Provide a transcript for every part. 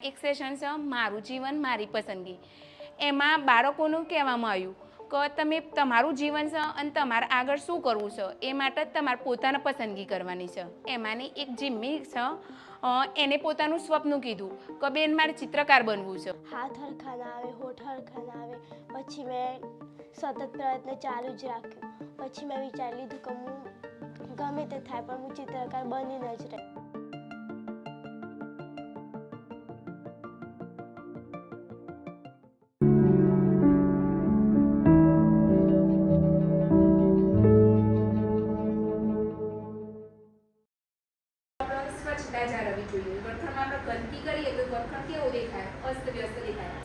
એક સેશન છે, મારું જીવન, મારી પસંદગી. એમાં બાળકોનું કહેવામાં આવ્યું કે તમે તમારું જીવન છે અને તમારે આગળ શું કરવું છે, એ માટે તમારે પોતાને પસંદગી કરવાની છે. એમાંની એક જીમ્મી છે એને પોતાનું સ્વપ્ન કીધું કે બેન, મારે ચિત્રકાર બનવું છે. હાથ હરખાના આવે, હોઠ હરખાના આવે. પછી મેં સતત પ્રયત્ન ચાલુ જ રાખ્યો. પછી મેં વિચારી લીધું કે હું ગમે તે થાય, પણ હું ચિત્રકાર બનીને જ રહે.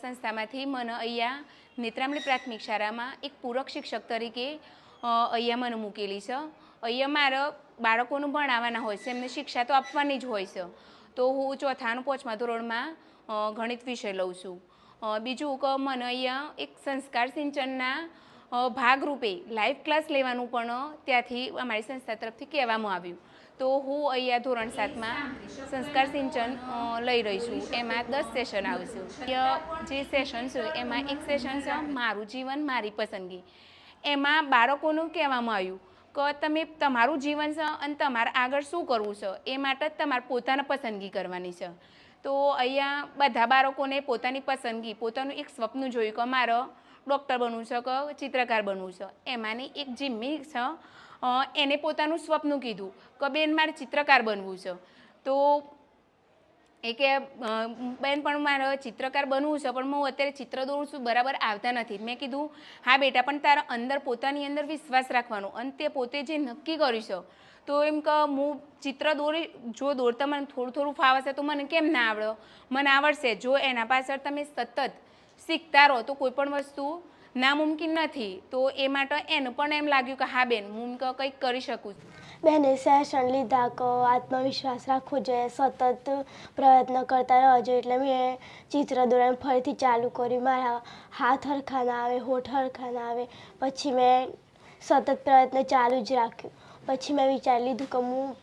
સંસ્થામાંથી મને અહીંયા નેત્રામણી પ્રાથમિક શાળામાં એક પૂરક શિક્ષક તરીકે અહીંયા મને મૂકેલી છે. અહીંયા મારા બાળકોનું ભણાવવાના હોય છે, એમને શિક્ષા તો આપવાની જ હોય છે. તો હું ચોથાનું પાંચમા ધોરણમાં ગણિત વિષય લઉં છું. બીજું કે મને અહીંયા એક સંસ્કાર સિંચનના ભાગરૂપે લાઈવ ક્લાસ લેવાનું પણ ત્યાંથી અમારી સંસ્થા તરફથી કહેવામાં આવ્યું. તો હું અહીંયા ધોરણ સાતમાં સંસ્કાર સિંચન લઈ રહી છું. એમાં દસ સેશન આવશે જે સેશન છે એમાં એક સેશન છે મારું જીવન, મારી પસંદગી. એમાં બાળકોનું કહેવામાં આવ્યું કે તમે તમારું જીવન છે અને તમારે આગળ શું કરવું છે? એ માટે જ તમારે પોતાની પસંદગી કરવાની છે. તો અહીંયા બધા બાળકોને પોતાની પસંદગી, પોતાનું એક સ્વપ્ન જોયું કે મારે ડૉક્ટર બનવું છે કે ચિત્રકાર બનવું છે. એમાંની એક જીમ્મી છે એને પોતાનું સ્વપ્ન કીધું કે બેન મારે ચિત્રકાર બનવું છે. તો એ કે બેન પણ મારે ચિત્રકાર બનવું છે, પણ હું અત્યારે ચિત્ર દોરું છું, બરાબર આવતા નથી. મેં કીધું, હા બેટા, પણ તારા અંદર પોતાની અંદર વિશ્વાસ રાખવાનો. અને તે પોતે જે નક્કી કર્યું છે, તો એમ કે હું ચિત્ર દોરી, જો દોરતા મને થોડું થોડું ફાવશે તો મને કેમ ના આવડે? મને આવડશે. જો એના પાછળ તમે સતત શીખતા રહો તો કોઈ પણ વસ્તુ નામુમકિન નથી. તો એ માટે એને પણ એમ લાગ્યું કે હા બેન, હું કંઈક કરી શકું છું. બેને સેશન લીધા કહો આત્મવિશ્વાસ રાખવો જોઈએ, સતત પ્રયત્ન કરતા રહેવા જોઈએ. એટલે મેં ચિત્ર દોરવાનું ફરીથી ચાલુ કર્યું. મારા હાથ હરખા ના આવે, હોઠ હરખા ના આવે. પછી મેં સતત પ્રયત્ન ચાલુ જ રાખ્યું. પછી મેં વિચારી લીધું કે હું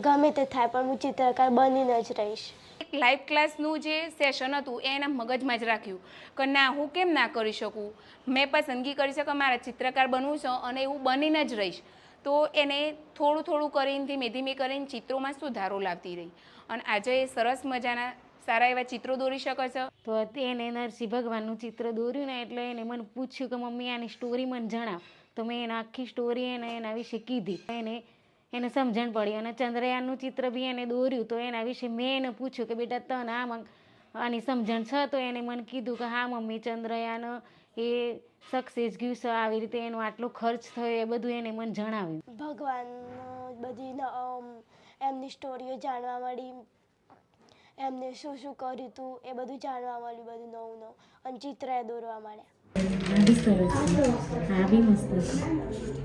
ગમે તે થાય, પણ હું ચિત્રકાર બનીને જ રહીશ. એક લાઈવ ક્લાસનું જે સેશન હતું, એ એના મગજમાં જ રાખ્યું કે ના, હું કેમ ના કરી શકું? મેં પસંદગી કરી છે મારા ચિત્રકાર બનવું છે અને એવું બનીને જ રહીશ. તો એને થોડું થોડું કરીને, ધીમે ધીમે કરીને ચિત્રોમાં સુધારો લાવતી રહી. અને આજે એ સરસ મજાના સારા એવા ચિત્રો દોરી શકે છે. તો તેને નરસિંહ ભગવાનનું ચિત્ર દોર્યું ને એટલે એને મને પૂછ્યું કે, મમ્મી, આની સ્ટોરી મને જણાવ. તો મેં એને આખી સ્ટોરી એને એના વિશે કીધી. એને એને સમજણ પડી અને ચંદ્રયાનનું ચિત્ર બી એને દોર્યું તો એના વિશે મેં એને પૂછ્યું કે બેટા તને આમાં આની સમજણ છે? તો એને મને કીધું કે હા મમ્મી ચંદ્રયાન એ સક્સેસ ગયું છે આવી રીતે એનો આટલો ખર્ચ થયો એ બધું એને મને જણાવ્યું. ભગવાન બધી એમની સ્ટોરીઓ જાણવા મળી. એમને શું શું કર્યું હતું એ બધું જાણવા મળ્યું બધું નવું નવું. અને ચિત્ર એ દોરવા મળ્યા. આ બી સરસ આ બી મસ્ત. છે